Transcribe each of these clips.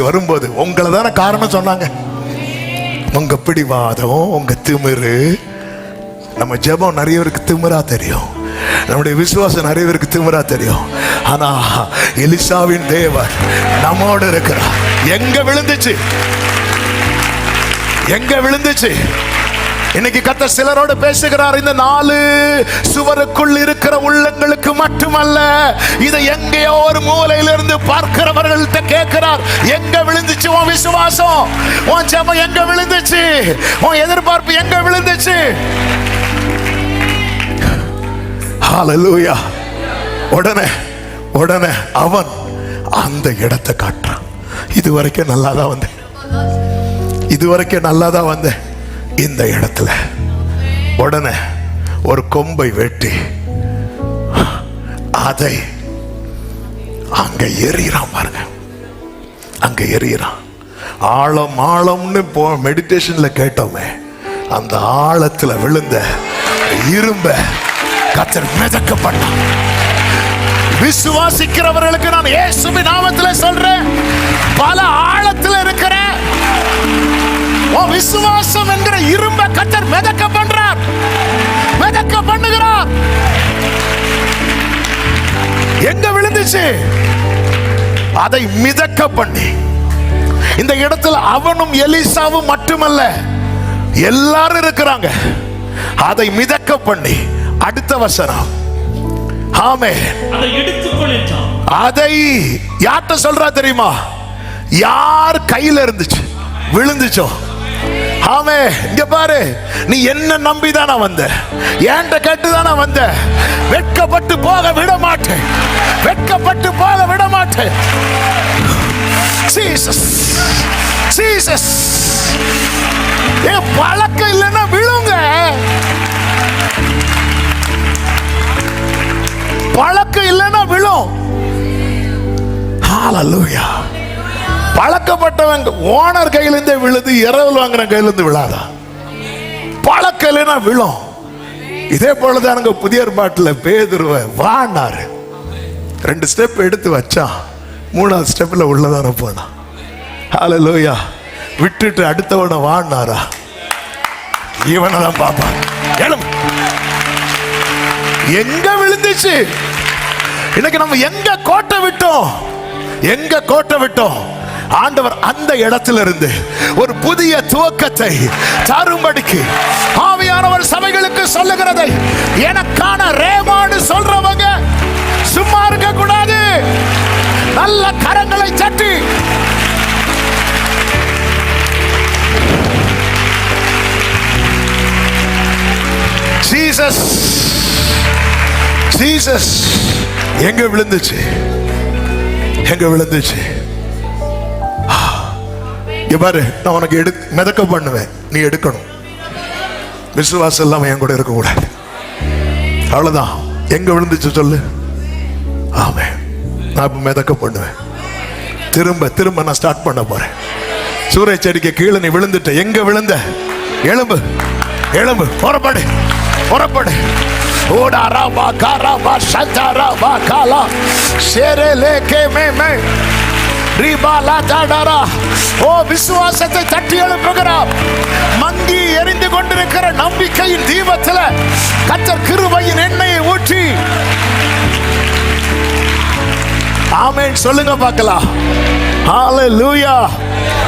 வரும்போது உங்களை தானே காரணம் சொன்னாங்க. உங்க பிடிவாதம் உங்க திமிரு. நம்ம ஜெபம் நிறைய பேருக்கு திமிரா தெரியும். நம்முடைய விசுவாசம் நிறைய பேருக்கு திமிரா தெரியும். ஆனா எலிசாவின் தேவர் நம்மோடு இருக்கிறார். எங்க விழுந்துச்சு? எங்க விழுந்துச்சு? இன்னைக்கு கத்த சிலரோடு பேசுகிறார். இந்த நாலு சுவருக்குள் இருக்கிற உள்ளங்களுக்கு மட்டுமல்ல இதை எங்கேயோ ஒரு மூலையிலிருந்து பார்க்கிறவர்கள்ட்ட கேட்கிறார். எங்க விழுந்துச்சு உன் விசுவாசம்? உன் செம எங்க விழுந்துச்சு? உன் எதிர்பார்ப்பு எங்க விழுந்துச்சு? ஹalleluya உடனே உடனே அவன் அந்த இடத்தை காட்டுறான். இது வரைக்கும் நல்லா தான் வந்தேன். இது வரைக்கும் நல்லா தான் வந்தேன். இந்த இடத்துல உடனே ஒரு கொம்பை வெட்டி அதை அங்க எறிகிறான் பாருங்க. அங்க எறிகிறான். ஆழம் ஆழம்னு போ மெடிடேஷன்ல கேட்டோமே. அந்த ஆழத்துல விழுந்த இரும்ப கத்தர் மிதக்கப்பட்டான் விசுவாசிக்கிறவர்களுக்கு நான் இயேசுவின் நாமத்தில் சொல்றேன் பல ஆழத்தில் இருக்கிற உன் விசுவாசம் என்கிற இரும்ப கத்தர் மிதக்க பண்றார் மிதக்க பண்ணுகிறார். எங்க விழுந்துச்சு? அதை மிதக்க பண்ணி. இந்த இடத்துல அவனும் எலிசாவும் மட்டுமல்ல எல்லாரும் இருக்கிறாங்க. அதை மிதக்க பண்ணி. அடுத்த வசனம். ஆமே அதை யார்கிட்ட சொல்றா தெரியுமா? யார் கையில இருந்துச்சு? விழுந்துச்சோ? ஆமே இங்க பாரு நீ என்ன நம்பி தானே வந்த? ஏன்ட்ட கேட்டு தானே வந்த? வெட்கப்பட்டு போக விட மாட்டேன் வெட்கப்பட்டு போக விட மாட்டேன் ஜீசஸ் ஜீசஸ் ஏ பழக்கம் இல்லைன்னா விழுங்க. பழக்கம் இல்லைன்னா விழும். ஹalleluya பழக்கப்பட்டவங்க ஓனர் கையிலிருந்தே விழுது இரவல் வாங்கின கையிலிருந்து விழாதா? பழக்கலைன்னா இல்லைன்னா விழும். இதே போலதானுங்க புதிய ஏற்பாட்டில் பேதுருவ வானாரு. ரெண்டு ஸ்டெப் எடுத்து வச்சான். மூணாவது ஸ்டெப்பில் உள்ளதான போனான். ஹalleluya விட்டுட்டு அடுத்தவனை வாடினாரா இவனை தான் பார்ப்பான். எழும். எங்க விழுந்துச்சு? இன்னைக்கு நம்ம எங்க கோட்டை விட்டோம்? எங்க கோட்டை விட்டோம்? ஆண்டவர் அந்த இடத்துல இருந்து ஒரு புதிய துவக்கத்தை தரும்படிக்கு ஆவியானவர் சபைகளுக்கு சொல்லுகிறதை எனக்கான ரேமான்னு சொல்றவங்க சும்மா இருக்க கூடாது. நல்ல கரங்களை சட்டி ஜீசஸ் ஜீசஸ் எங்க விழுந்துச்சு? எங்க விழுந்துச்சு? பாரு நான் உனக்கு எடு மிதக்க பண்ணுவேன். நீ எடுக்கணும். விசுவாசம் இல்லாமல் என் கூட இருக்கக்கூடாது. அவ்வளோதான் எங்க விழுந்துச்சு சொல்லு? ஆமே நான் இப்ப மிதக்க பண்ணுவேன். திரும்ப திரும்ப நான் ஸ்டார்ட் பண்ண போறேன். சூரிய செடிக்கு கீழே நீ விழுந்துட்ட. எங்க விழுந்த? எலும்பு எலும்பு புறப்படு. புறப்படு. ஓடா ராபா காரா பா சந்தா ராபா காலா. ஷேரே லேகே மே மே. ஓ விசுவாசத்தை தட்டி எழுப்புகிறார் மங்கி எரிந்து கொண்டிருக்கிற நம்பிக்கையின் தீபத்தில் கத்தர் கிருபையின் எண்ணெயை ஊற்றி. ஆமேன். சொல்லுங்க பார்க்கலாம். ஹalleluya.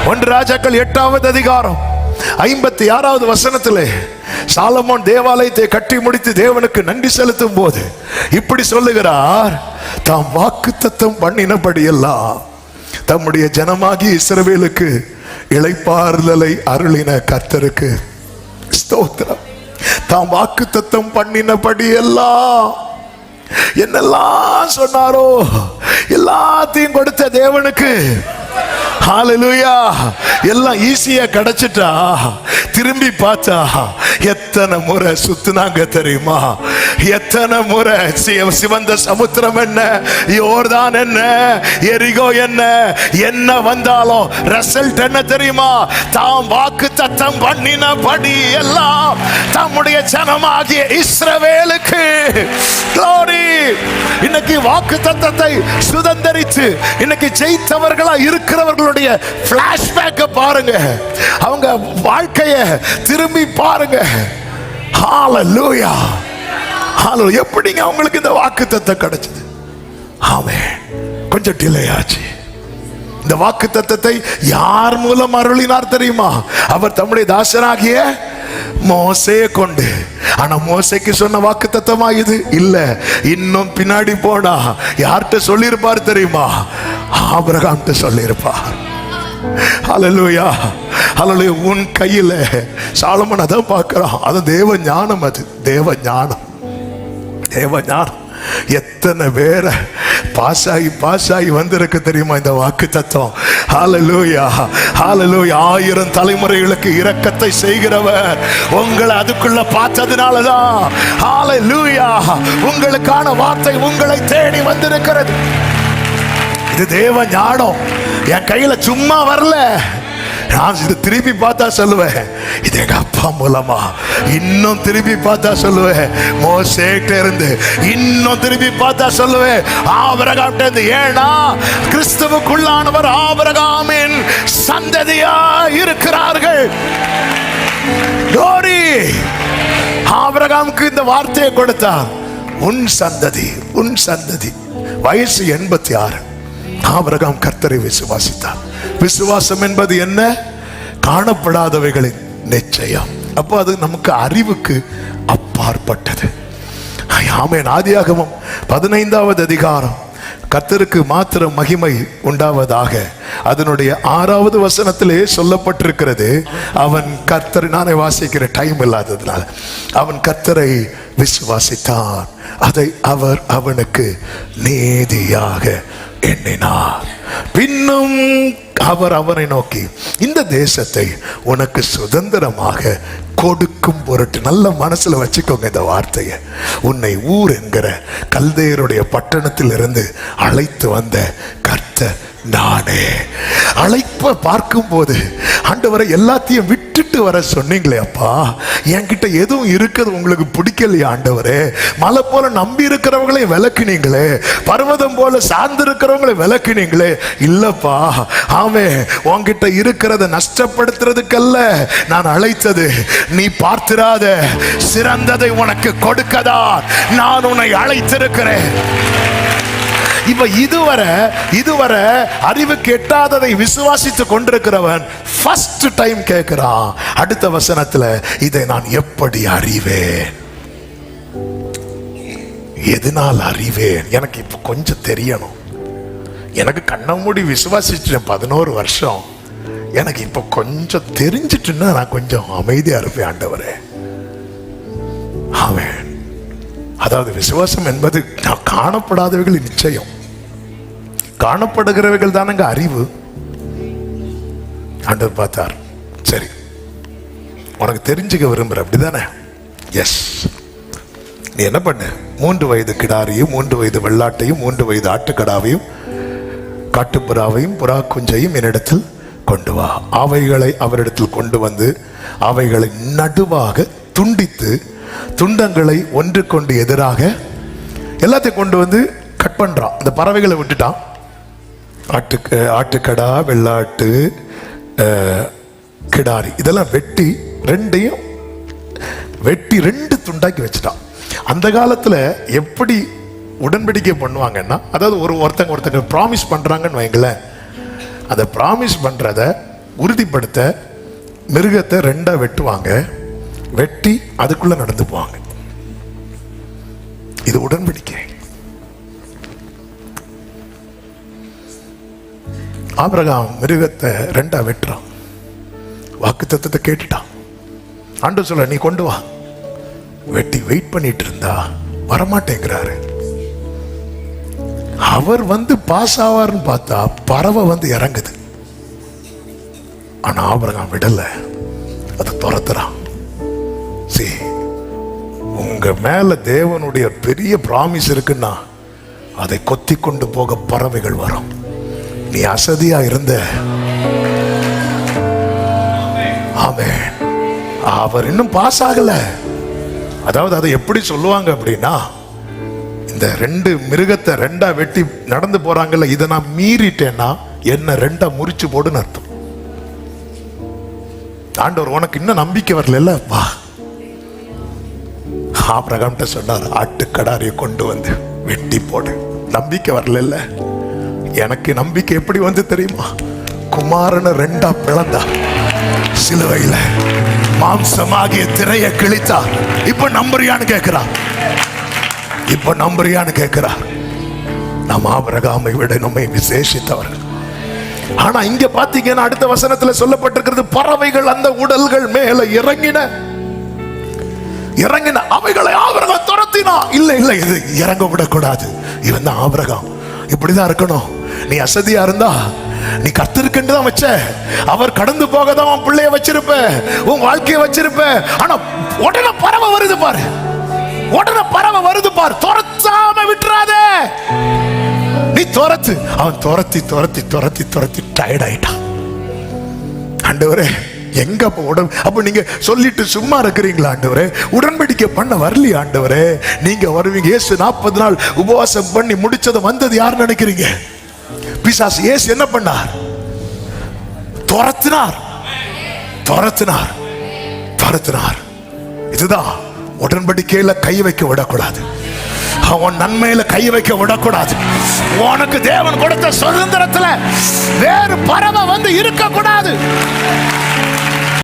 ஒன்று ராஜாக்கள் எட்டாவது அதிகாரம் ஐம்பத்தி ஆறாவது வசனத்திலே சாலமோன் தேவாலயத்தை கட்டி முடித்து தேவனுக்கு நன்றி செலுத்தும் போது இப்படி சொல்லுகிறார் தாம் வாக்குத்தத்தம் பண்ணினபடியெல்லாம் தம்முடைய ஜனமாகி இஸ்ரவேலுக்கு இழைப்பாறுதலை அருளின கர்த்தருக்கு. ஸ்தோத்திரம். தாம் வாக்குத்தத்தம் பண்ணினபடியெல்லாம் என்னெல்லாம் சொன்னாரோ எல்லாத்தையும் கொடுத்த தேவனுக்கு. ஹalleluya எல்லாம் ஈஸியா கிடைச்சிட்டா திரும்பி பார்த்தா எத்தனை முறை சுத்துனாங்க தெரியுமா? எத்தனை முறை சிவந்த சமுத்திரம் என்ன? யோர்தான் என்ன? எரிகோ என்ன? என்ன வந்தாலும் ரிசல்ட் என்ன தெரியுமா? தாம் வாக்கு தத்தம் பண்ணினபடி எல்லாம் தம்முடைய ஜனமாகிய இஸ்ரவேலுக்கு. Glory! இன்னைக்கு வாக்கு தத்தத்தை சுதந்தரித்து இன்னைக்கு ஜெயித்தவர்களா இருக்கிறவர்களுடைய பிளாஷ்பேக்க பாருங்க. அவங்க வாழ்க்கைய திரும்பி பாருங்க. ஹalleluya ஹலோ எப்படிங்க அவங்களுக்கு இந்த வாக்கு தத்தம் கிடைச்சது? ஆமே கொஞ்சம் டிலே ஆச்சு. இந்த வாக்கு தத்தத்தை யார் மூலம் அருளினார் தெரியுமா? அவர் தம்முடைய தாசனாகிய மோசையை கொண்டு. ஆனா மோசைக்கு சொன்ன வாக்கு தத்தமா இது? இல்ல. இன்னும் பின்னாடி போனா யார்கிட்ட சொல்லியிருப்பார் தெரியுமா? ஆபிரகாம்கிட்ட சொல்லியிருப்பார். அலலுயா ஹalleluya உன் கையில சாலமன் அதான் பார்க்கிறான். அது தேவ ஞானம் அது. தேவ ஞானம். தேவ எத்தனை பேரை பாஸ் ஆகி பாஸ் ஆகி வந்திருக்கு தெரியுமா இந்த வாக்கு தத்துவம்? ஹalleluya ஹalleluya ஆயிரம் தலைமுறைகளுக்கு இரக்கத்தை செய்கிறவர். உங்களை அதுக்குள்ள பார்த்ததுனால தான் ஹalleluya உங்களுக்கான வார்த்தை உங்களை தேடி வந்திருக்கிறது. இது தேவ ஞானம். என் கையில சும்மா வரல. நான் இது திருப்பி பார்த்தா சொல்லுவேன். இது எங்க அப்பா மூலமா. இன்னும் திருப்பி பார்த்தா சொல்லுவேன். மோசேட்ட இருந்து இன்னும் திருப்பி பார்த்தா சொல்லுவேன். ஆபரகாட்ட இருந்து ஏன்னா கிறிஸ்துவுக்குள்ளானவர் ஆபரகாமின் சந்ததியா இருக்கிறார்கள்? டோரி ஆபரகாமுக்கு இந்த வார்த்தையை கொடுத்தார் உன் சந்ததி உன் சந்ததி. வயசு எண்பத்தி ஆறு. ஆபிரகாம் கர்த்தரை விசுவாசித்தார். விசுவாசம் என்பது என்ன? காணப்படாதவைகளின் நிச்சயம். அப்போ அது நமக்கு அறிவுக்கு அப்பாற்பட்டது. ஆமேன். ஆதியாகமம் பதினைந்தாவது அதிகாரம். கர்த்தருக்கு மாத்திரம் மகிமை உண்டாவதாக அதனுடைய ஆறாவது வசனத்திலே சொல்லப்பட்டிருக்கிறது. அவன் கர்த்தர் நானே வாசிக்கிற டைம் இல்லாததுனால. அவன் கர்த்தரை விசுவாசித்தான். அதை அவர் அவனுக்கு நீதியாக எண்ணினார். பின்னும் அவர் அவனை நோக்கி இந்த தேசத்தை உனக்கு சுதந்திரமாக கொடுக்கும் பொருட்டு நல்ல மனசுல வச்சுக்கோங்க இந்த வார்த்தையை. உன்னை ஊர் என்கிற கல்தையருடைய பட்டணத்தில் இருந்து அழைத்து வந்த கர்த்தர் நானே. அழைப்ப பார்க்கும்போது ஆண்டவரை எல்லாத்தையும் விட்டுட்டு வர சொன்னீங்களே அப்பா. என்கிட்ட எதுவும் இருக்குது உங்களுக்கு பிடிக்கலையா ஆண்டவரே? மலை போல நம்பி இருக்கிறவங்களே விளக்குனீங்களே. பர்வதம் போல சார்ந்து இருக்கிறவங்களை விளக்குனீங்களே. இல்லப்பா ஆமே உன்கிட்ட இருக்கிறத நஷ்டப்படுத்துறதுக்கல்ல. நான் அழைத்தது நீ பார்த்திராத. சிறந்ததை உனக்கு கொடுக்கதான். நான் உன்னை அழைத்திருக்கிறேன். இப்ப இதுவரை இதுவரை அறிவு கெட்டாததை விசுவாசித்து கொண்டிருக்கிறவன் ஃபர்ஸ்ட் டைம் கேட்கிறான். அடுத்த வசனத்துல இதை நான் எப்படி அறிவேன்? எதனால் அறிவேன்? எனக்கு இப்ப கொஞ்சம் தெரியணும். எனக்கு கண்ணை மூடி விசுவாசிச்சிட்டேன் பதினோரு வருஷம். எனக்கு இப்ப கொஞ்சம் தெரிஞ்சிட்டுன்னா நான் கொஞ்சம் அமைதியா இருப்பேன் ஆண்டவரே. அதாவது விசுவாசம் என்பது நான் காணப்படாதவைகள் நிச்சயம். காணப்படுகிறவைகள் தானங்க அறிவு. ஆண்டவர் பார்த்தார். சரி. உனக்கு தெரிஞ்சுக்க விரும்புற அப்படிதானே? எஸ் நீ என்ன பண்ண? மூன்று வயது கிடாரியும் மூன்று வயது வெள்ளாட்டையும் மூன்று வயது ஆட்டுக்கடாவையும் காட்டுப்புறாவையும் புறா குஞ்சையும் என்னிடத்தில் கொண்டு வா. அவைகளை அவரிடத்தில் கொண்டு வந்து அவைகளை நடுவாக துண்டித்து துண்டங்களை ஒன்று கொண்டு எதிராக எல்லாத்தையும் கொண்டு வந்து கட் பண்ணுறான் இந்த பறவைகளை விட்டுட்டான். ஆட்டுக்கு ஆட்டுக்கடா வெள்ளாட்டு கிடாரி இதெல்லாம் வெட்டி ரெண்டையும் வெட்டி ரெண்டு துண்டாக்கி வச்சுட்டான். அந்த காலத்தில் எப்படி உடன்படிக்கை பண்ணுவாங்கன்னா அதாவது ஒரு ஒருத்தங்க ஒருத்தங்க ப்ராமிஸ் பண்ணுறாங்கன்னு வைங்களேன். அதை ப்ராமிஸ் பண்ணுறத உறுதிப்படுத்த மிருகத்தை ரெண்டாக வெட்டுவாங்க. வெட்டி அதுக்குள்ள நடந்து போவாங்க. இது உடன்படிக்கை. ஆபிரகாம் மிருகத்தை ரெண்டா வெட்டுறான். வாக்கு தத்துவத்தை கேட்டுட்டான். ஆண்டு சொல்ல நீ கொண்டு வா. வெட்டி வெயிட் பண்ணிட்டு இருந்தா வரமாட்டேங்கிறாரு. அவர் வந்து பாஸ் ஆவார்னு பார்த்தா பறவை வந்து இறங்குது. ஆனா ஆபிரகாம் விடல. அதை துரத்துறான். சரி உங்க மேல தேவனுடைய பெரிய பிராமிஸ் இருக்குன்னா அதை கொத்தி கொண்டு போக பறவைகள் வரும். நீ அசதியா இருந்த. ஆமே அவர் இன்னும் பாஸ் ஆகல. அதாவது அதை எப்படி சொல்லுவாங்க அப்படின்னா இந்த ரெண்டு மிருகத்தை ரெண்டா வெட்டி நடந்து போறாங்கல்ல இதை நான் மீறிட்டேன்னா என்ன ரெண்டா முறிச்சு போடுன்னு அர்த்தம். ஆண்டவர் உனக்கு இன்னும் நம்பிக்கை வரல வா. ஆபிரகாம்கிட்ட சொன்னார் ஆட்டுக்கடாரியை கொண்டு வந்து வெட்டி போடு. நம்பிக்கை வரல எனக்கு நம்பிக்கை எப்படி வந்து தெரியுமா? குமாரனை ரெண்டா பிளந்தா. சிலுவையில் மாம்சமாகிய திரையை கிழித்தா இப்ப நம்புறியான்னு கேட்கிறா இப்ப நம்புறியான்னு கேட்கிறா நாம் ஆபிரகாமை விட நம்மை விசேஷித்தவர்கள். ஆனா இங்க பாத்தீங்கன்னா அடுத்த வசனத்துல சொல்லப்பட்டிருக்கிறது பறவைகள் அந்த உடல்கள் மேல இறங்கின. இறங்கின அவைகளை ஆபரகம் துரத்தினா. இல்ல இல்ல இது இறங்க விடக்கூடாது இவன் தான் ஆபரகம். இப்படிதான் இருக்கணும். நீ அசதியா இருந்தா நீ கத்திருக்குன்னு தான் வச்ச. அவர் கடந்து போக தான் உன் பிள்ளைய வச்சிருப்ப. உன் வாழ்க்கையை வச்சிருப்ப. ஆனா உடனே பறவை வருது பாரு. உடனே பறவை வருது பாரு. துரத்தாம விட்டுறாதே. நீ துரத்து. அவன் துரத்தி துரத்தி துரத்தி துரத்தி டயர்ட் ஆயிட்டான். ஆண்டவரே எங்க போடும் அப்போ அப்ப நீங்க சொல்லிட்டு சும்மா இருக்கிறீங்களா ஆண்டவரே? உடன்படிக்கை பண்ண வரலையா ஆண்டவரே? நீங்க வருவீங்க. இயேசு நாற்பது நாள் உபவாசம் பண்ணி முடிச்சது வந்தது யார் நினைக்கிறீங்க? பிசாசு இயேசு என்ன பண்ணார்? துரத்தினார். துரத்தினார். துரத்தினார். இதுதான். உடன்படிக்கையில கை வைக்க விடக்கூடாது. அவன் நன்மையில கை வைக்க விடக்கூடாது. உனக்கு தேவன் கொடுத்த சுதந்திரத்துல வேறு பறவை வந்து இருக்க கூடாது